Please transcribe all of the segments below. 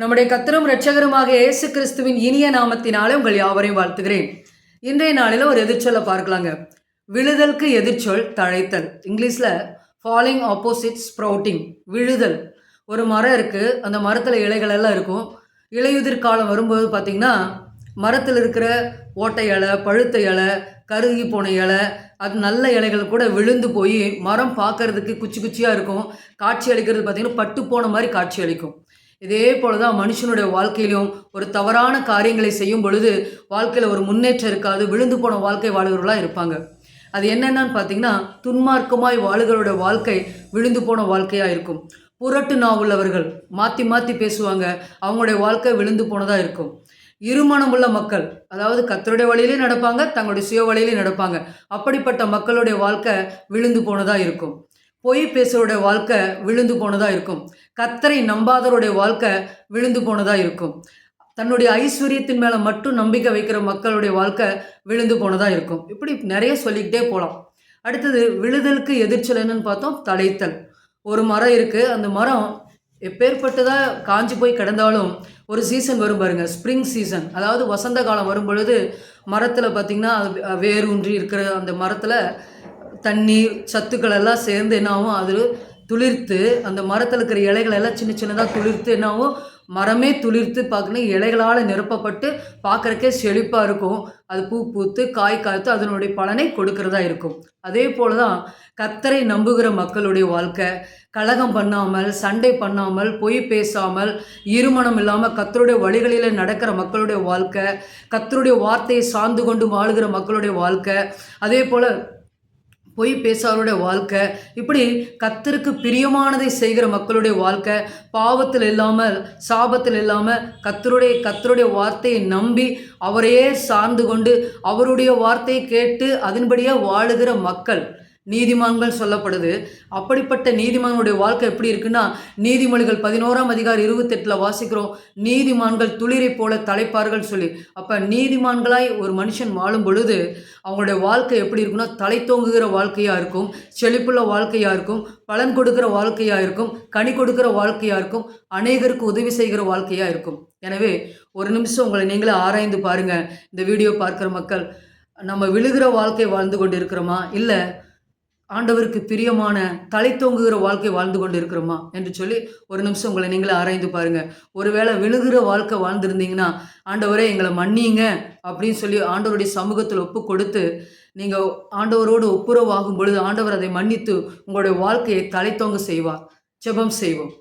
நம்முடைய கத்தரும் இரட்சகருமாக இயேசு கிறிஸ்துவின் இனிய நாமத்தினாலே உங்கள் யாவரையும் வாழ்த்துகிறேன். இன்றைய நாளில் ஒரு எதிர்ச்சொல்லை பார்க்கலாங்க. விழுதலுக்கு எதிர்ச்சொல் தழைத்தல். இங்கிலீஷில் ஃபாலிங் ஆப்போசிட் ஸ்ப்ரவுட்டிங் விழுதல். ஒரு மரம் இருக்குது அந்த மரத்தில் இலைகள் எல்லாம் இருக்கும். இலையுதிர் காலம் வரும்போது பார்த்திங்கன்னா மரத்தில் இருக்கிற ஓட்டை இலை பழுத்த இலை கருகி போன இலை அது நல்ல இலைகள் கூட விழுந்து போய் மரம் பார்க்கறதுக்கு குச்சி குச்சியாக இருக்கும். காட்சி அளிக்கிறது பார்த்திங்கன்னா பட்டு போன மாதிரி காட்சி அளிக்கும். இதே போல தான் மனுஷனுடைய வாழ்க்கையிலும் ஒரு தவறான காரியங்களை செய்யும் பொழுது வாழ்க்கையில் ஒரு முன்னேற்றம் இருக்காது விழுந்து போன வாழ்க்கை வாழ்கிறவர்களாக இருப்பாங்க. அது என்னென்னு பார்த்தீங்கன்னா துன்மார்க்கமாய் வாழுகளோட வாழ்க்கை விழுந்து போன வாழ்க்கையாக இருக்கும். புரட்டு நாவுள்ளவர்கள் மாற்றி மாற்றி பேசுவாங்க அவங்களுடைய வாழ்க்கை விழுந்து போனதாக இருக்கும். இருமணம் உள்ள மக்கள் அதாவது கத்தருடைய வழியிலே நடப்பாங்க தங்களுடைய சுய வழியிலே நடப்பாங்க. அப்படிப்பட்ட மக்களுடைய வாழ்க்கை விழுந்து போனதாக இருக்கும். பொய் பேசுறோடைய வாழ்க்கை விழுந்து போனதாக இருக்கும். கத்தரை நம்பாதவருடைய வாழ்க்கை விழுந்து போனதாக இருக்கும். தன்னுடைய ஐஸ்வர்யத்தின் மேலே மட்டும் நம்பிக்கை வைக்கிற மக்களுடைய வாழ்க்கை விழுந்து போனதாக இருக்கும். இப்படி நிறைய சொல்லிக்கிட்டே போகலாம் அடுத்தது விழுதலுக்கு எதிர்ச்சல் என்னன்னு பார்த்தோம். தடைத்தல் ஒரு மரம் இருக்குது அந்த மரம் எப்பேற்பட்டதாக காஞ்சி போய் கிடந்தாலும் ஒரு சீசன் வரும் பாருங்கள் ஸ்ப்ரிங் சீசன் அதாவது வசந்த காலம் வரும் பொழுது மரத்தில் பார்த்திங்கன்னா வேரூன்றி இருக்கிற அந்த மரத்தில் தண்ணீர் சத்துக்கள் எல்லாம் சேர்ந்து என்னாகும் அதில் துளிர்த்து அந்த மரத்தில் இருக்கிற இலைகள் எல்லாம் சின்ன சின்னதாக துளிர்த்து என்னாகும் மரமே துளிர்த்து பார்க்கணும். இலைகளால் நிரப்பப்பட்டு பார்க்குறக்கே செழிப்பாக இருக்கும். அது பூ பூத்து காய் காய்த்து அதனுடைய பலனை கொடுக்கறதா இருக்கும். அதே போல தான் கத்தரை நம்புகிற மக்களுடைய வாழ்க்கை. கலகம் பண்ணாமல் சண்டை பண்ணாமல் பொய் பேசாமல் இருமணம் இல்லாமல் கத்தருடைய வழிகளில் நடக்கிற மக்களுடைய வாழ்க்கை கத்தருடைய வார்த்தையை சார்ந்து கொண்டு வாழுகிற மக்களுடைய வாழ்க்கை. அதே போல் பொய் பேசாருடைய வாழ்க்கை இப்படி கத்தருக்கு பிரியமானதை செய்கிற மக்களுடைய வாழ்க்கை பாவத்தில் இல்லாமல் சாபத்தில் இல்லாமல் கத்தருடைய கத்தருடைய வார்த்தையை நம்பி அவரையே சார்ந்து கொண்டு அவருடைய வார்த்தையை கேட்டு அதன்படியாக வாழுகிற மக்கள். நீதிமான்கள் சொல்லப்படுது. அப்படிப்பட்ட நீதிமான்களுடைய வாழ்க்கை எப்படி இருக்குன்னா நீதிமொழிகள் பதினோராம் அதிகாரம் இருபத்தெட்டில் வாசிக்கிறோம். நீதிமான்கள் துளிரை போல தலைப்பார்கள் சொல்லி. அப்போ நீதிமான்களாய் ஒரு மனுஷன் வாழும் பொழுது அவங்களுடைய வாழ்க்கை எப்படி இருக்குன்னா தலை தோங்குகிற வாழ்க்கையாக இருக்கும் செழிப்புள்ள வாழ்க்கையாக இருக்கும் பலன் கொடுக்குற வாழ்க்கையாக இருக்கும் கனி கொடுக்குற வாழ்க்கையாக இருக்கும் அநேகருக்கு உதவி செய்கிற வாழ்க்கையாக இருக்கும். எனவே ஒரு நிமிஷம் உங்களை நீங்களே ஆராய்ந்து பாருங்கள் இந்த வீடியோ பார்க்குற மக்கள் நம்ம விழுகிற வாழ்க்கை வாழ்ந்து கொண்டு இருக்கிறோமா இல்லை ஆண்டவருக்கு பிரியமான தலை தோங்குகிற வாழ்க்கை வாழ்ந்து கொண்டு இருக்கிறோமா என்று சொல்லி ஒரு நிமிஷம் உங்களை நீங்களே ஆராய்ந்து பாருங்கள் ஒருவேளை விழுகிற வாழ்க்கை வாழ்ந்துருந்தீங்கன்னா ஆண்டவரே எங்களை மன்னிங்க அப்படின்னு சொல்லி ஆண்டவருடைய சமூகத்தில் ஒப்பு கொடுத்து நீங்கள் ஆண்டவரோடு ஒப்புரவாகும் பொழுது ஆண்டவர் அதை மன்னித்து உங்களுடைய வாழ்க்கையை தலை தோங்க செய்வார். ஜெபம் செய்வோம்.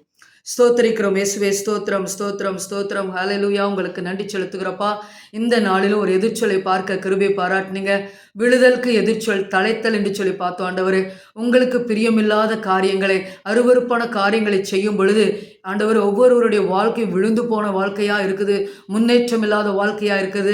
ஸ்தோத்திரிக்கிறோம். இயேசுவே ஸ்தோத்திரம் ஸ்தோத்திரம் ஸ்தோத்திரம். ஹாலலூயா உங்களுக்கு நன்றி செலுத்துகிறப்பா. இந்த நாளிலும் ஒரு எதிர்ச்சொலை பார்க்க கிருபை பாராட்டினீங்க. விழுதலுக்கு எதிர்ச்சொல் தலைத்தல் என்று சொல்லி பார்த்தோம் ஆண்டவர். உங்களுக்கு பிரியமில்லாத காரியங்களை அருவறுப்பான காரியங்களை செய்யும் பொழுது ஆண்டவர் ஒவ்வொருவருடைய வாழ்க்கை விழுந்து போன வாழ்க்கையாக இருக்குது முன்னேற்றம் இல்லாத வாழ்க்கையாக இருக்குது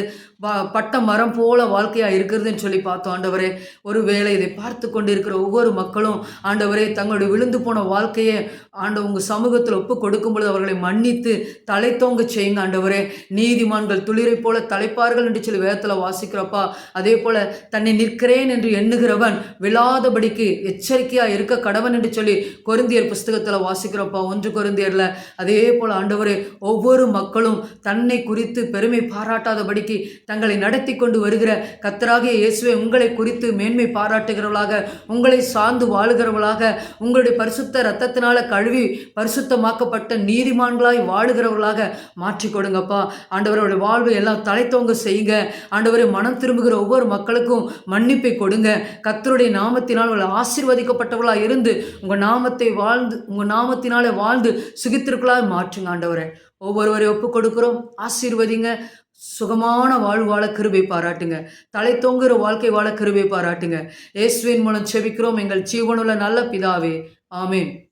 பட்ட மரம் போல வாழ்க்கையாக இருக்கிறதுன்னு சொல்லி பார்த்தோம் ஆண்டவரே. ஒரு வேளை இதை பார்த்து கொண்டு இருக்கிற ஒவ்வொரு மக்களும் ஆண்டவரே தங்களுடைய விழுந்து போன வாழ்க்கையை ஆண்ட உங்கள் சமூகத்தில் ஒப்பு கொடுக்கும் பொழுது அவர்களை மன்னித்து தலை தோங்க செய்யுங்க ஆண்டவரே. நீதிமான்கள் துளிரை போல தலைப்பார்கள் என்று சொல்லி வேதத்தில் வாசிக்கிறப்பா அதே போல தன்னை நிற்கிறேன் என்று எண்ணுகிறவன் விழாதபடிக்கு எச்சரிக்கையாக இருக்க கடவன் என்று சொல்லி கொருந்தியர் புஸ்தகத்தில் வாசிக்கிறப்பா ஒன்று கொருந்தியரில் அதே போல் ஆண்டவரே ஒவ்வொரு மக்களும் தன்னை குறித்து பெருமை பாராட்டாதபடிக்கு தங்களை நடத்தி கொண்டு வருகிற கத்தராகிய இயேசுவை உங்களை குறித்து மேன்மை பாராட்டுகிறவளாக உங்களை சார்ந்து வாழுகிறவளாக உங்களுடைய பரிசுத்த ரத்தத்தினால கழுவி பரிசுத்தமாக்கப்பட்ட நீதிமான்களாய் வாழுகிறவர்களாக மாற்றி கொடுங்கப்பா. ஆண்டவருடைய வாழ்வு எல்லாம் தலைத்தோங்க செய்யுங்க. ஆண்டவரை மனம் திரும்புகிற ஒவ்வொரு மக்களுக்கும் மன்னிப்பை கொடுங்க. கத்தருடைய நாமத்தினால் உங்களை ஆசீர்வதிக்கப்பட்டவர்களாக இருந்து உங்கள் நாமத்தை வாழ்ந்து உங்கள் நாமத்தினாலே வாழ்ந்து சுகித்திருக்களாக மாற்றுங்க ஆண்டவரை. ஒவ்வொருவரை ஒப்பு கொடுக்குறோம் ஆசீர்வதிங்க. சுகமான வாழ்வாழ கிருபை பாராட்டுங்க. தலை தொங்குற வாழ்க்கை வாழ கிருபை பாராட்டுங்க. இயேசுவின் மூலம் செபிக்கிறோம். எங்கள் ஜீவனுள்ள நல்ல பிதாவே. ஆமேன்.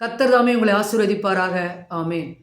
கத்தர் தாமே உங்களை ஆசீர்வதிப்பாராக. ஆமேன்.